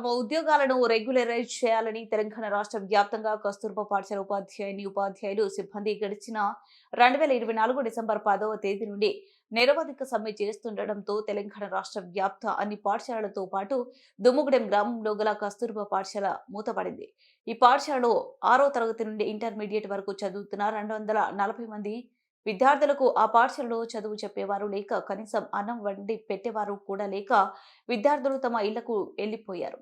తమ ఉద్యోగాలను రెగ్యులరైజ్ చేయాలని తెలంగాణ రాష్ట్ర వ్యాప్తంగా కస్తూర్బా పాఠశాల ఉపాధ్యాయుని ఉపాధ్యాయులు సిబ్బంది గడిచిన రెండు వేల ఇరవై నాలుగు డిసెంబర్ పదవ తేదీ నుండి నిరవధిక సమ్మె చేస్తుండటంతో తెలంగాణ రాష్ట్ర వ్యాప్త అన్ని పాఠశాలలతో పాటు దుమ్ముగూడెం గ్రామంలో గల కస్తూర్బా పాఠశాల మూతపడింది. ఈ పాఠశాలలో ఆరో తరగతి నుండి ఇంటర్మీడియట్ వరకు చదువుతున్న రెండు వందల నలభై మంది విద్యార్థులకు ఆ పాఠశాలలో చదువు చెప్పేవారు లేక కనీసం అన్నం వండి పెట్టేవారు కూడా లేక విద్యార్థులు తమ ఇళ్ళకు వెళ్ళిపోయారు.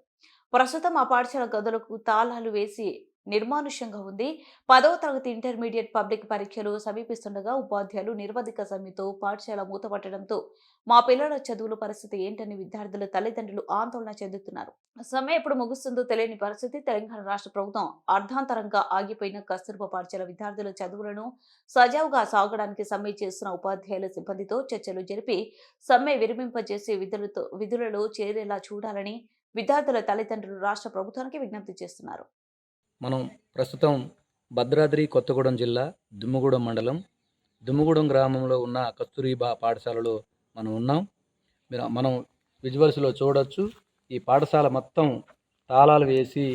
ప్రస్తుతం ఆ పాఠశాల గదులకు తాళాలు వేసి నిర్మానుష్యంగా ఉంది. పదవ తరగతి ఇంటర్మీడియట్ పబ్లిక్ పరీక్షలు సమీపిస్తుండగా ఉపాధ్యాయులు నిర్వధిక సమ్మెతో పాఠశాల మూతపట్టడంతో మా పిల్లల చదువుల పరిస్థితి ఏంటని విద్యార్థుల తల్లిదండ్రులు ఆందోళన చెందుతున్నారు. సమ్మె ఎప్పుడు ముగుస్తుందో తెలియని పరిస్థితి తెలంగాణ రాష్ట్ర ప్రభుత్వం అర్ధాంతరంగా ఆగిపోయిన కస్తూర్బా పాఠశాల విద్యార్థుల చదువులను సజావుగా సాగడానికి సమ్మె చేస్తున్న ఉపాధ్యాయుల సిబ్బందితో చర్చలు జరిపి సమ్మె విరమింపజేసి విధులతో విధులలో చేరేలా చూడాలని విద్యార్థుల తల్లిదండ్రులు రాష్ట్ర ప్రభుత్వానికి విజ్ఞప్తి చేస్తున్నారు. మనం ప్రస్తుతం భద్రాద్రి కొత్తగూడెం జిల్లా దుమ్ముగూడెం మండలం. దుమ్ముగూడెం గ్రామంలో ఉన్న కస్తూరిబా పాఠశాలలో మనం ఉన్నాం. మీరు మనం విజువల్స్లో చూడొచ్చు. ఈ పాఠశాల మొత్తం తాళాలు వేసి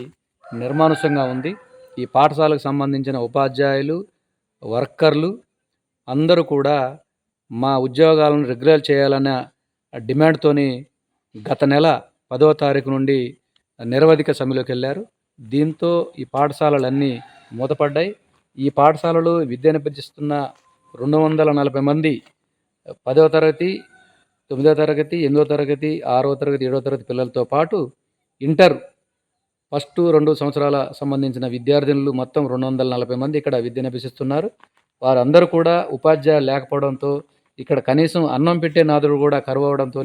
నిర్మానుషంగా ఉంది. ఈ పాఠశాలకు సంబంధించిన ఉపాధ్యాయులు వర్కర్లు అందరూ కూడా మా ఉద్యోగాలను రెగ్యులర్ చేయాలన్న డిమాండ్తోని గత నెల పదవ తారీఖు నుండి నిరవధిక సమ్మెలోకి వెళ్ళారు. దీంతో ఈ పాఠశాలలన్నీ మూతపడ్డాయి. ఈ పాఠశాలలో విద్యను అభ్యసిస్తున్న రెండు వందల నలభై మంది పదవ తరగతి తొమ్మిదవ తరగతి ఎనిమిదవ తరగతి ఆరవ తరగతి ఏడవ తరగతి పిల్లలతో పాటు ఇంటర్ ఫస్ట్ రెండు సంవత్సరాల సంబంధించిన విద్యార్థినులు మొత్తం రెండు వందల నలభై మంది ఇక్కడ విద్యను అభ్యసిస్తున్నారు వారందరూ కూడా ఉపాధ్యాయులు లేకపోవడంతో ఇక్కడ కనీసం అన్నం పెట్టే నాదుడు కూడా కరువు అవడంతో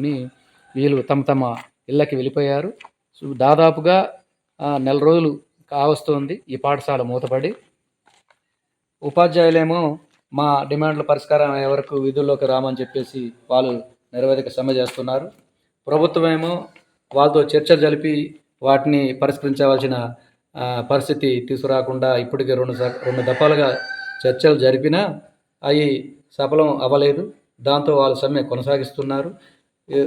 వీళ్ళు తమ తమ ఇళ్ళకి వెళ్ళిపోయారు. సో దాదాపుగా నెల రోజులు కావస్తుంది ఈ పాఠశాల మూతపడి. ఉపాధ్యాయులేమో మా డిమాండ్ల పరిష్కారం అయ్యే వరకు విధుల్లోకి రామని చెప్పేసి వాళ్ళు నిరవధిక సమ్మె చేస్తున్నారు. ప్రభుత్వమేమో వాళ్ళతో చర్చలు జరిపి వాటిని పరిష్కరించవలసిన పరిస్థితి తీసుకురాకుండా ఇప్పటికే రెండు స- రెండు దఫాలుగా చర్చలు జరిపినా అవి సఫలం అవ్వలేదు. దాంతో వాళ్ళ సమ్మె కొనసాగిస్తున్నారు.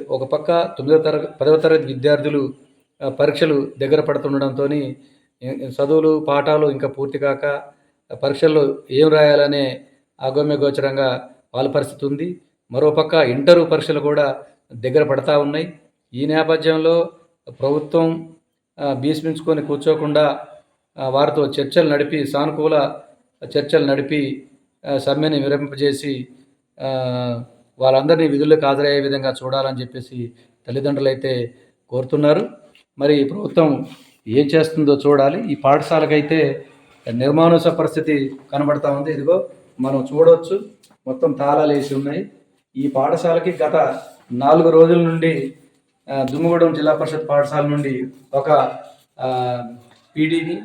ఒక పక్క తొమ్మిదవ తరగతి పదవ తరగతి విద్యార్థులు పరీక్షలు దగ్గర పడుతుండడంతో చదువులు పాఠాలు ఇంకా పూర్తి కాక పరీక్షల్లో ఏం రాయాలనే అగమ్య గోచరంగా వాళ్ళ పరిస్థితి ఉంది. మరోపక్క ఇంటరు పరీక్షలు కూడా దగ్గర పడతా ఉన్నాయి. ఈ నేపథ్యంలో ప్రభుత్వం భీష్మించుకొని కూర్చోకుండా వారితో చర్చలు నడిపి సానుకూల చర్చలు నడిపి సమ్మెని విరమింపజేసి వాళ్ళందరినీ విధుల్లోకి హాజరయ్యే విధంగా చూడాలని చెప్పేసి తల్లిదండ్రులు అయితే కోరుతున్నారు. మరి ప్రభుత్వం ఏం చేస్తుందో చూడాలి. ఈ పాఠశాలకైతే నిర్మానుష పరిస్థితి కనబడతా ఉంది. ఇదిగో మనం చూడవచ్చు మొత్తం తాళాలు వేసి ఉన్నాయి. ఈ పాఠశాలకి గత నాలుగు రోజుల నుండి దుమ్మగూడెం జిల్లా పరిషత్ పాఠశాల నుండి ఒక పీడీని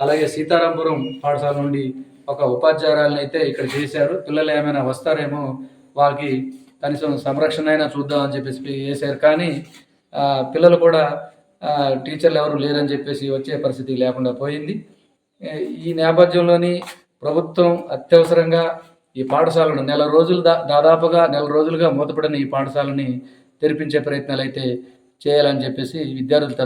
అలాగే సీతారాంపురం పాఠశాల నుండి ఒక ఉపాధ్యాయురాలను అయితే ఇక్కడ చేశారు. పిల్లలు ఏమైనా వస్తారేమో వాళ్ళకి కనీసం సంరక్షణ అయినా చూద్దామని చెప్పేసి వేశారు కానీ పిల్లలు కూడా టీచర్లు ఎవరు లేరని చెప్పేసి వచ్చే పరిస్థితి లేకుండా పోయింది. ఈ నేపథ్యంలోని ప్రభుత్వం అత్యవసరంగా ఈ పాఠశాలను నెల రోజులు దా దాదాపుగా నెల రోజులుగా మూతపడిన ఈ పాఠశాలని తెరిపించే ప్రయత్నాలు అయితే చేయాలని చెప్పేసి విద్యార్థులు